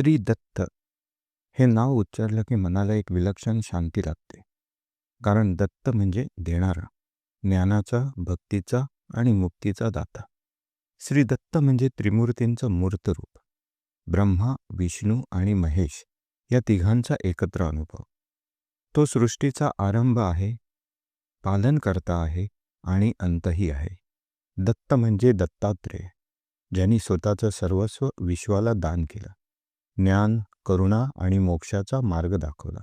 श्री दत्त हे नाव उच्चारलं की मनाला एक विलक्षण शांती लागते. कारण दत्त म्हणजे देणारा ज्ञानाचा भक्तीचा आणि मुक्तीचा दाता. श्री दत्त म्हणजे त्रिमूर्तींचं मूर्त रूप. ब्रह्मा विष्णू आणि महेश या तिघांचा एकत्र अनुभव. तो सृष्टीचा आरंभ आहे पालन करता आहे आणि अंतही आहे. दत्त म्हणजे दत्तात्रेय ज्यांनी स्वतःचं सर्वस्व विश्वाला दान केलं. ज्ञान करुणा आणि मोक्षाचा मार्ग दाखवला.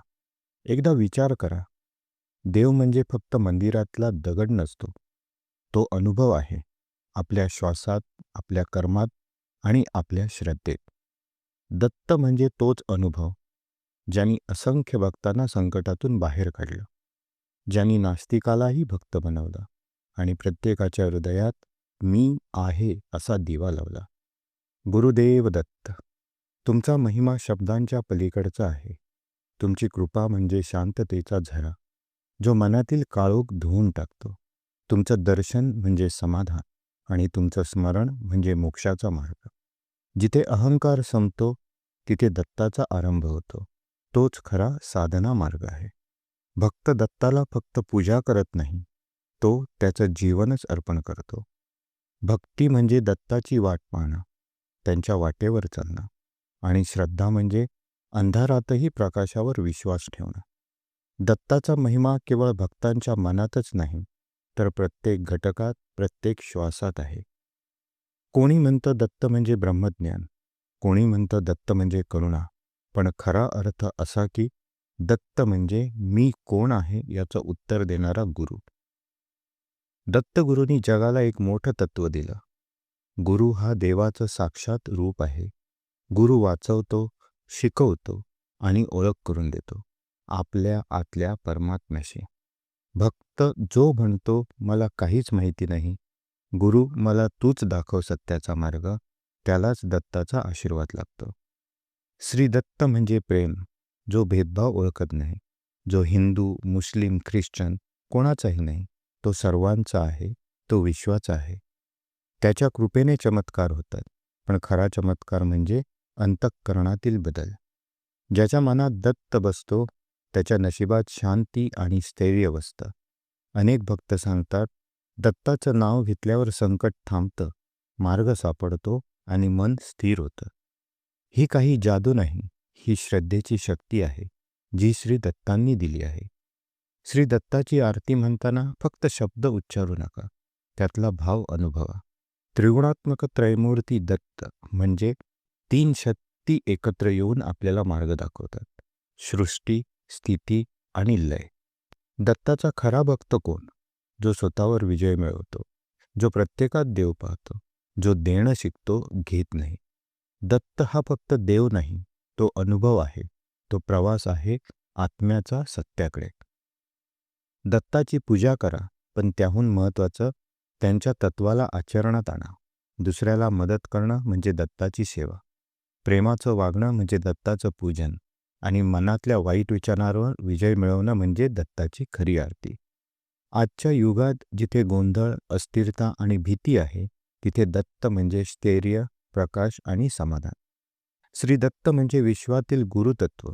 एकदा विचार करा. देव म्हणजे फक्त मंदिरातला दगड नसतो. तो अनुभव आहे. आपल्या श्वासात आपल्या कर्मात आणि आपल्या श्रद्धेत. दत्त म्हणजे तोच अनुभव ज्यांनी असंख्य भक्तांना संकटातून बाहेर काढलं. ज्यांनी नास्तिकालाही भक्त बनवलं आणि प्रत्येकाच्या हृदयात मी आहे असा दिवा लावला. गुरुदेव दत्त. तुमचा महिमा शब्दांच्या पलीकडचा आहे. तुमची कृपा म्हणजे शांततेचा झरा जो मनातील काळोख धुवून टाकतो. तुमचं दर्शन म्हणजे समाधान आणि तुमचं स्मरण म्हणजे मोक्षाचा मार्ग. जिथे अहंकार संपतो तिथे दत्ताचा आरंभ होतो. तोच खरा साधना मार्ग आहे. भक्त दत्ताला फक्त पूजा करत नाही तो त्याचं जीवनच अर्पण करतो. भक्ती म्हणजे दत्ताची वाट पाहणं त्यांच्या वाटेवर चालणं. आणि श्रद्धा म्हणजे अंधारातही प्रकाशावर विश्वास ठेवणं. दत्ताचा महिमा केवळ भक्तांच्या मनातच नाही तर प्रत्येक घटकात प्रत्येक श्वासात आहे. कोणी म्हणतं दत्त म्हणजे ब्रह्मज्ञान कोणी म्हणतं दत्त म्हणजे करुणा पण खरा अर्थ असा की दत्त म्हणजे मी कोण आहे याचं उत्तर देणारा गुरु. दत्तगुरूंनी जगाला एक मोठं तत्व दिलं. गुरु हा देवाचं साक्षात रूप आहे. गुरु वाचवतो शिकवतो आणि ओळख करून देतो आपल्या आतल्या परमात्म्याशी. भक्त जो म्हणतो मला काहीच माहिती नाही. गुरु मला तूच दाखव सत्याचा मार्ग. त्यालाच दत्ताचा आशीर्वाद लागतो. श्री दत्त म्हणजे प्रेम जो भेदभाव ओळखत नाही जो हिंदू मुस्लिम ख्रिश्चन कोणाचाही नाही तो सर्वांचा आहे तो विश्वाचा आहे. त्याच्या कृपेने चमत्कार होतात पण खरा चमत्कार म्हणजे अंतःकरणातील बदल. ज्याच्या मनात दत्त बसतो त्याच्या नशिबात शांती आणि स्थैर्य बसतं. अनेक भक्त सांगतात दत्ताचं नाव घेतल्यावर संकट थांबतं मार्ग सापडतो आणि मन स्थिर होतं. ही काही जादू नाही ही श्रद्धेची शक्ती आहे जी श्री दत्तांनी दिली आहे. श्री दत्ताची आरती म्हणताना फक्त शब्द उच्चारू नका त्यातला भाव अनुभवा. त्रिगुणात्मक त्रयमूर्ती दत्त म्हणजे तीन शक्ती एकत्र येऊन आपल्याला मार्ग दाखवतात. सृष्टी स्थिती आणि लय. दत्ताचा खरा भक्त कोण? जो स्वतःवर विजय मिळवतो जो प्रत्येकात देव पाहतो जो देणं शिकतो घेत नाही. दत्त हा फक्त देव नाही तो अनुभव आहे तो प्रवास आहे आत्म्याचा सत्याकडे. दत्ताची पूजा करा पण त्याहून महत्त्वाचं त्यांच्या तत्वाला आचरणात आणा. दुसऱ्याला मदत करणं म्हणजे दत्ताची सेवा. प्रेमाचं वागणं म्हणजे दत्ताचं पूजन आणि मनातल्या वाईट विचारांवर विजय मिळवणं म्हणजे दत्ताची खरी आरती. आजच्या युगात जिथे गोंधळ अस्थिरता आणि भीती आहे तिथे दत्त म्हणजे स्थैर्य प्रकाश आणि समाधान. श्री दत्त म्हणजे विश्वातील गुरुतत्व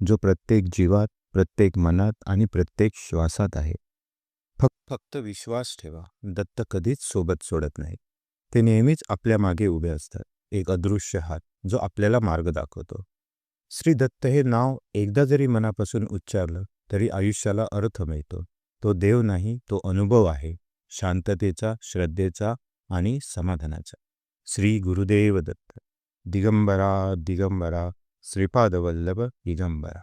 जो प्रत्येक जीवात प्रत्येक मनात आणि प्रत्येक श्वासात आहे. फक्त फक्त विश्वास ठेवा दत्त कधीच सोबत सोडत नाही. ते नेहमीच आपल्या मागे उभे असतात एक अदृश्य हात. जो आपल्याला मार्ग दाखवतो. श्री दत्त हे नाव एकदा जरी मनापासून उच्चारलं तरी आयुष्याला अर्थ मिळतो. तो देव नाही तो अनुभव आहे. शांततेचा श्रद्धेचा आणि समाधानाचा. श्री गुरुदेव दत्त. दिगंबरा दिगंबरा. श्रीपादवल्लभ दिगंबरा.